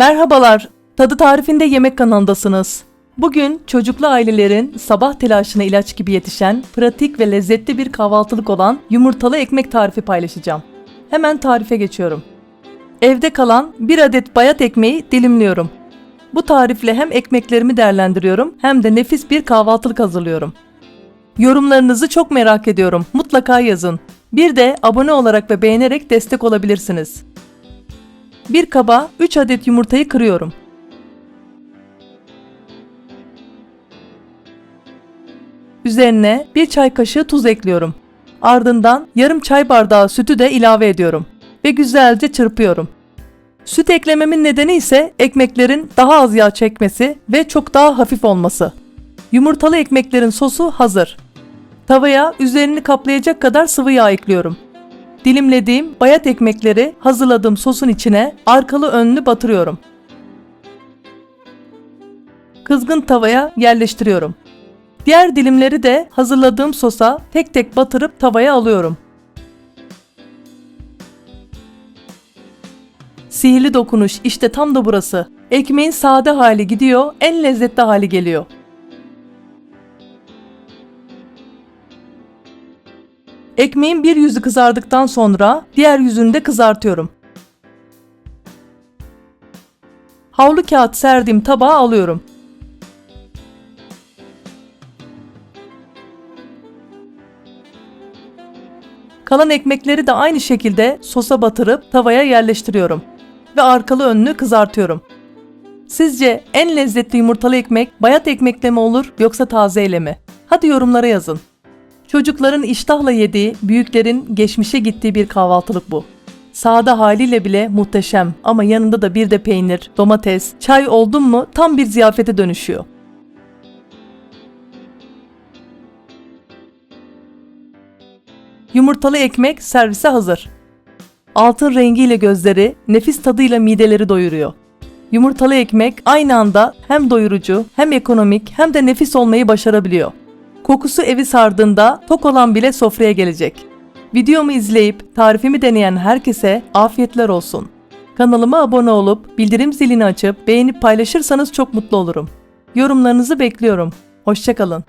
Merhabalar, Tadı Tarifinde Yemek kanalındasınız. Bugün çocuklu ailelerin sabah telaşına ilaç gibi yetişen, pratik ve lezzetli bir kahvaltılık olan yumurtalı ekmek tarifi paylaşacağım. Hemen tarife geçiyorum. Evde kalan bir adet bayat ekmeği dilimliyorum. Bu tarifle hem ekmeklerimi değerlendiriyorum hem de nefis bir kahvaltılık hazırlıyorum. Yorumlarınızı çok merak ediyorum. Mutlaka yazın. Bir de abone olarak ve beğenerek destek olabilirsiniz. Bir kaba 3 adet yumurtayı kırıyorum. Üzerine bir çay kaşığı tuz ekliyorum. Ardından yarım çay bardağı sütü de ilave ediyorum ve güzelce çırpıyorum. Süt eklememin nedeni ise ekmeklerin daha az yağ çekmesi ve çok daha hafif olması. Yumurtalı ekmeklerin sosu hazır. Tavaya üzerini kaplayacak kadar sıvı yağ ekliyorum. Dilimlediğim bayat ekmekleri hazırladığım sosun içine arkalı önlü batırıyorum. Kızgın tavaya yerleştiriyorum. Diğer dilimleri de hazırladığım sosa tek tek batırıp tavaya alıyorum. Sihirli dokunuş işte tam da burası. Ekmeğin sade hali gidiyor, en lezzetli hali geliyor. Ekmeğin bir yüzü kızardıktan sonra diğer yüzünü de kızartıyorum. Havlu kağıt serdiğim tabağa alıyorum. Kalan ekmekleri de aynı şekilde sosa batırıp tavaya yerleştiriyorum ve arkalı önlü kızartıyorum. Sizce en lezzetli yumurtalı ekmek bayat ekmekle mi olur yoksa tazeyle mi? Hadi yorumlara yazın. Çocukların iştahla yediği, büyüklerin geçmişe gittiği bir kahvaltılık bu. Sade haliyle bile muhteşem ama yanında da bir de peynir, domates, çay oldun mu tam bir ziyafete dönüşüyor. Yumurtalı ekmek servise hazır. Altın rengiyle gözleri, nefis tadıyla mideleri doyuruyor. Yumurtalı ekmek aynı anda hem doyurucu, hem ekonomik, hem de nefis olmayı başarabiliyor. Kokusu evi sardığında tok olan bile sofraya gelecek. Videomu izleyip tarifimi deneyen herkese afiyetler olsun. Kanalıma abone olup bildirim zilini açıp beğenip paylaşırsanız çok mutlu olurum. Yorumlarınızı bekliyorum. Hoşçakalın.